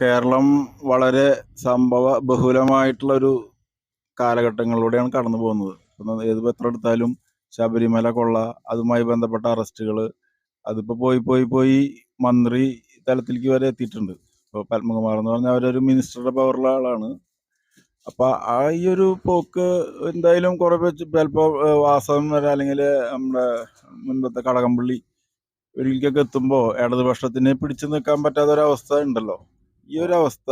കേരളം വളരെ സംഭവ ബഹുലമായിട്ടുള്ള ഒരു കാലഘട്ടങ്ങളിലൂടെയാണ് കടന്നു പോകുന്നത്. ഏത് പത്രം എടുത്താലും ശബരിമല കൊള്ള അതുമായി ബന്ധപ്പെട്ട അറസ്റ്റുകൾ അതിപ്പോൾ പോയി പോയി പോയി മന്ത്രി തലത്തിലേക്ക് വരെ എത്തിയിട്ടുണ്ട്. ഇപ്പോൾ പത്മകുമാർ എന്ന് പറഞ്ഞാൽ അവരൊരു മിനിസ്റ്ററുടെ പവറുള്ള ആളാണ്. അപ്പോൾ ആ ഈ ഒരു പോക്ക് എന്തായാലും കുറേ ചിലപ്പോൾ വാസം വരെ അല്ലെങ്കിൽ നമ്മുടെ മുൻപത്തെ കടകംപള്ളി ഒരിക്കലൊക്കെ എത്തുമ്പോൾ ഇടതുപക്ഷത്തിനെ പിടിച്ചു നിൽക്കാൻ പറ്റാത്ത ഒരവസ്ഥ ഉണ്ടല്ലോ. ഈ ഒരു അവസ്ഥ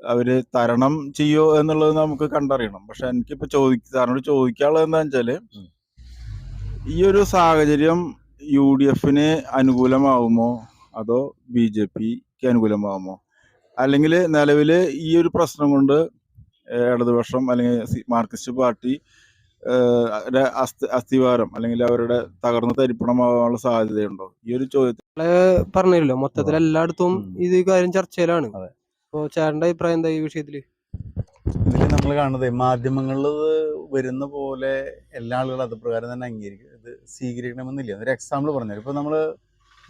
അവർ തരണം ചെയ്യോ എന്നുള്ളത് നമുക്ക് കണ്ടറിയണം. പക്ഷെ എനിക്കിപ്പോ ചോദിക്ക സാറിനോട് ചോദിക്കാനുള്ളത് എന്താ വെച്ചാൽ ഈ ഒരു സാഹചര്യം യു ഡി എഫിന് അനുകൂലമാവുമോ? അതോ ബി ജെ പിക്ക് അനുകൂലമാവുമോ? അല്ലെങ്കിൽ നിലവിൽ ഈ ഒരു പ്രശ്നം കൊണ്ട് ഇടതുപക്ഷം അല്ലെങ്കിൽ മാർക്സിസ്റ്റ് പാർട്ടി അസ്ഥി അസ്ഥിവാരം അല്ലെങ്കിൽ അവരുടെ തകർന്ന് തരിപ്പണമാകാനുള്ള സാധ്യതയുണ്ടോ? ഈ ഒരു ചോദ്യത്തിൽ പറഞ്ഞല്ലോ മൊത്തത്തിൽ എല്ലായിടത്തും. ഇത് ഈ കാര്യം ചർച്ചയിലാണ്. അപ്പോൾ അപ്പൊ ചേട്ടന്റെ അഭിപ്രായം എന്താ ഈ വിഷയത്തിൽ? ഇതിൽ നമ്മൾ കാണുന്നത് മാധ്യമങ്ങളിൽ വരുന്ന പോലെ എല്ലാ ആളുകളും അത് പ്രകാരം തന്നെ അംഗീകരിക്കും. ഇത് സ്വീകരിക്കണമെന്നില്ല. ഒരു എക്സാമ്പിൾ പറഞ്ഞു ഇപ്പൊ നമ്മൾ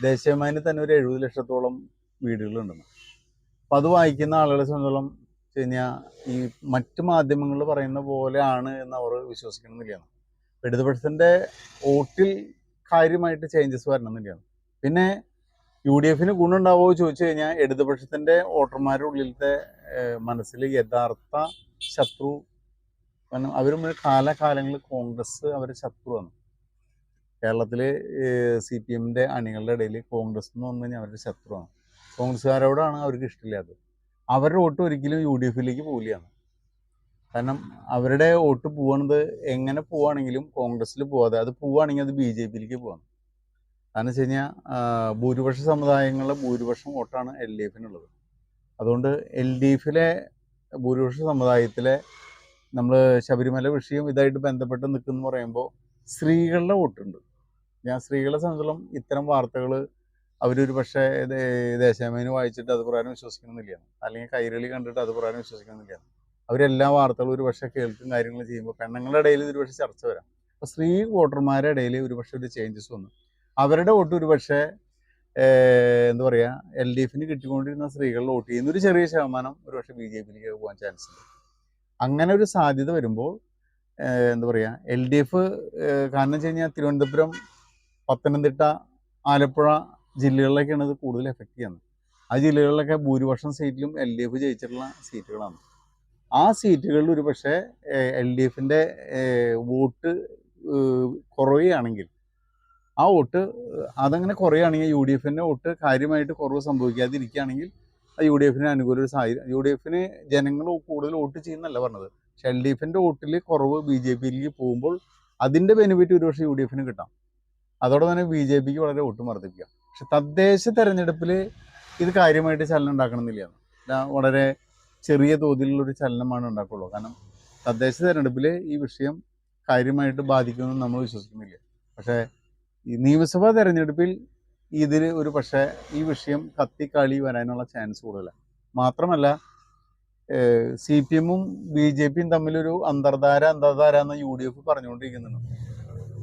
ദേശീയമായി തന്നെ ഒരു എഴുപത് ലക്ഷത്തോളം വീടുകളുണ്ടെന്ന്. അപ്പോൾ അത് വായിക്കുന്ന ആളുകളെ സംബന്ധിച്ചോളം കഴിഞ്ഞാൽ ഈ മറ്റ് മാധ്യമങ്ങൾ പറയുന്ന പോലെയാണ് എന്ന് അവർ വിശ്വസിക്കണമെന്നില്ല. ഇടതുപക്ഷത്തിന്റെ വോട്ടിൽ കാര്യമായിട്ട് ചേഞ്ചസ് വരണമെന്നില്ല. പിന്നെ യു ഡി എഫിന് ഗുണമുണ്ടാവുമോ ചോദിച്ചു കഴിഞ്ഞാൽ ഇടതുപക്ഷത്തിന്റെ വോട്ടർമാരുടെ ഉള്ളിലത്തെ മനസ്സിൽ യഥാർത്ഥ ശത്രു കാരണം അവർ കാലകാലങ്ങളിൽ കോൺഗ്രസ് അവരെ ശത്രുവാണ്. കേരളത്തിൽ സി പി എമ്മിന്റെ അണികളുടെ ഇടയിൽ കോൺഗ്രസ് എന്ന് പറഞ്ഞു കഴിഞ്ഞാൽ അവരുടെ ശത്രുവാണ്. കോൺഗ്രസ്സുകാരോടാണ് അവർക്ക് ഇഷ്ടമില്ലാത്തത്. അവരുടെ വോട്ട് ഒരിക്കലും യു ഡി എഫിലേക്ക് പോവില്ലാണ് കാരണം അവരുടെ വോട്ട് പോകണത് എങ്ങനെ പോവാണെങ്കിലും കോൺഗ്രസ്സിൽ പോവാതെ അത് പോവുകയാണെങ്കിൽ അത് ബി ജെ പിയിലേക്ക് പോവാണ്. കാരണം വെച്ച് കഴിഞ്ഞാൽ ഭൂരിപക്ഷ സമുദായങ്ങളിലെ ഭൂരിപക്ഷം വോട്ടാണ് എൽ ഡി എഫിനുള്ളത്. അതുകൊണ്ട് എൽ ഡി എഫിലെ ഭൂരിപക്ഷ സമുദായത്തിലെ നമ്മൾ ശബരിമല വിഷയം ഇതായിട്ട് ബന്ധപ്പെട്ട് നിൽക്കുന്നു പറയുമ്പോൾ സ്ത്രീകളുടെ വോട്ടുണ്ട്. ഞാൻ സ്ത്രീകളെ സംബന്ധിച്ചിടത്തോളം ഇത്തരം വാർത്തകൾ അവരൊരു പക്ഷേ ദേശാമേന് വായിച്ചിട്ട് അത് പ്രകാരം വിശ്വസിക്കണമെന്നില്ല അല്ലെങ്കിൽ കൈരളി കണ്ടിട്ട് അത് പ്രകാരം വിശ്വസിക്കണമെന്നില്ല അവരെല്ലാ വാർത്തകളും ഒരു പക്ഷേ കേൾക്കും കാര്യങ്ങൾ ചെയ്യുമ്പോൾ പെണ്ണുങ്ങളുടെ ഇടയിൽ ഒരു പക്ഷേ ചർച്ച വരാം. അപ്പോൾ സ്ത്രീ വോട്ടർമാരുടെ ഇടയിൽ ഒരു പക്ഷേ ഒരു ചേഞ്ചസ് വന്നു. അവരുടെ വോട്ട് ഒരു പക്ഷേ എന്താ പറയുക എൽ ഡി എഫിന് കിട്ടിക്കൊണ്ടിരുന്ന സ്ത്രീകൾ വോട്ട് ചെയ്യുന്ന ഒരു ചെറിയ ശതമാനം ഒരു പക്ഷേ ബി ജെ പിയിലേക്ക് പോകാൻ ചാൻസ് ഉണ്ട്. അങ്ങനെ ഒരു സാധ്യത വരുമ്പോൾ എന്താ പറയുക എൽ ഡി എഫ് കാരണം വെച്ച് കഴിഞ്ഞാൽ തിരുവനന്തപുരം പത്തനംതിട്ട ആലപ്പുഴ ജില്ലകളിലൊക്കെയാണ് ഇത് കൂടുതൽ എഫക്റ്റ് ചെയ്യുന്നത്. ആ ജില്ലകളിലൊക്കെ ഭൂരിപക്ഷം സീറ്റിലും എൽ ഡി എഫ് ജയിച്ചിട്ടുള്ള സീറ്റുകളാണ് ആ സീറ്റുകളിൽ ഒരു പക്ഷേ എൽ ഡി എഫിന്റെ വോട്ട് കുറയുകയാണെങ്കിൽ ആ വോട്ട് അതങ്ങനെ കുറയുകയാണെങ്കിൽ യു ഡി എഫിന്റെ വോട്ട് കാര്യമായിട്ട് കുറവ് സംഭവിക്കാതിരിക്കുകയാണെങ്കിൽ ആ യു ഡി എഫിന് അനുകൂല ഒരു സാഹചര്യം യു ഡി എഫിന് ജനങ്ങൾ കൂടുതൽ വോട്ട് ചെയ്യുന്നല്ല പറഞ്ഞത്. പക്ഷെ എൽ ഡി എഫിന്റെ വോട്ടിൽ കുറവ് ബി ജെ പിയിലേക്ക് പോകുമ്പോൾ അതിന്റെ ബെനിഫിറ്റ് ഒരുപക്ഷെ യു ഡി എഫിന് കിട്ടാം. അതോടെ തന്നെ ബി ജെ പിക്ക് വളരെ വോട്ട് വർദ്ധിപ്പിക്കാം. പക്ഷെ തദ്ദേശ തെരഞ്ഞെടുപ്പിൽ ഇത് കാര്യമായിട്ട് ചലനം ഉണ്ടാക്കണമെന്നില്ല. വളരെ ചെറിയ തോതിലുള്ളൊരു ചലനമാണ് ഉണ്ടാക്കുള്ളൂ. കാരണം തദ്ദേശ തെരഞ്ഞെടുപ്പിൽ ഈ വിഷയം കാര്യമായിട്ട് ബാധിക്കുമെന്ന് നമ്മൾ വിശ്വസിക്കുന്നില്ല. പക്ഷേ ഈ നിയമസഭാ തെരഞ്ഞെടുപ്പിൽ ഇതിൽ ഒരു പക്ഷേ ഈ വിഷയം കത്തിക്കാളി വരാനുള്ള ചാൻസ് കൂടുതലാണ് മാത്രമല്ല സി പി എമ്മും ബി ജെ പിയും തമ്മിലൊരു അന്തർധാര അന്തർധാര എന്ന് യു ഡി എഫ് പറഞ്ഞുകൊണ്ടിരിക്കുന്നുണ്ട്.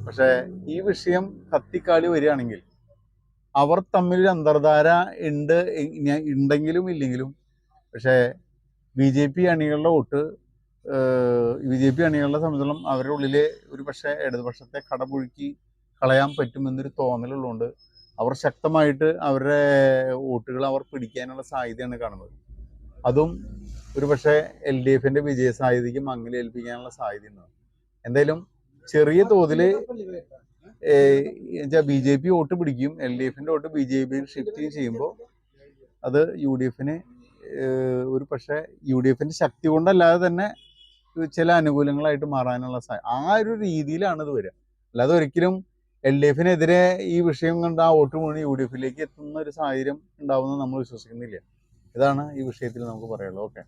പക്ഷേ ഈ വിഷയം കത്തിക്കാളി വരികയാണെങ്കിൽ അവർ തമ്മിൽ അന്തർധാര ഉണ്ട് ഉണ്ടെങ്കിലും ഇല്ലെങ്കിലും. പക്ഷേ ബി ജെ പി അണികളുടെ വോട്ട് ബി ജെ പി അണികളുടെ സംബന്ധിച്ചിടത്തോളം അവരുടെ ഉള്ളിലെ ഒരു പക്ഷേ ഇടതുപക്ഷത്തെ കടപുഴുക്കി കളയാൻ പറ്റുമെന്നൊരു തോന്നലുള്ളതുകൊണ്ട് അവർ ശക്തമായിട്ട് അവരുടെ വോട്ടുകൾ അവർ പിടിക്കാനുള്ള സാധ്യതയാണ് കാണുന്നത്. അതും ഒരു പക്ഷേ എൽ ഡി എഫിന്റെ വിജയ സാധ്യതയ്ക്ക് മങ്ങലേൽപ്പിക്കാനുള്ള സാധ്യതയുണ്ട്. എന്തായാലും ചെറിയ തോതിൽ ബി ജെ പി വോട്ട് പിടിക്കും എൽ ഡി എഫിന്റെ വോട്ട് ബി ജെ പിയിൽ ഷിഫ്റ്റ് ചെയ്യുമ്പോൾ അത് യു ഡി എഫിന് ഒരു പക്ഷേ യു ഡി എഫിന്റെ ശക്തി കൊണ്ടല്ലാതെ തന്നെ ചില അനുകൂലങ്ങളായിട്ട് മാറാനുള്ള സാ ആ ഒരു രീതിയിലാണ് ഇത് വരിക. അല്ലാതെ ഒരിക്കലും എൽ ഡി എഫിനെതിരെ ഈ വിഷയം കണ്ട് ആ വോട്ട് മുഴുവൻ യു ഡി എഫിലേക്ക് എത്തുന്ന ഒരു സാഹചര്യം ഉണ്ടാവുമെന്ന് നമ്മൾ വിശ്വസിക്കുന്നില്ല. ഇതാണ് ഈ വിഷയത്തിൽ നമുക്ക് പറയാനുള്ളത്. ഓക്കെ.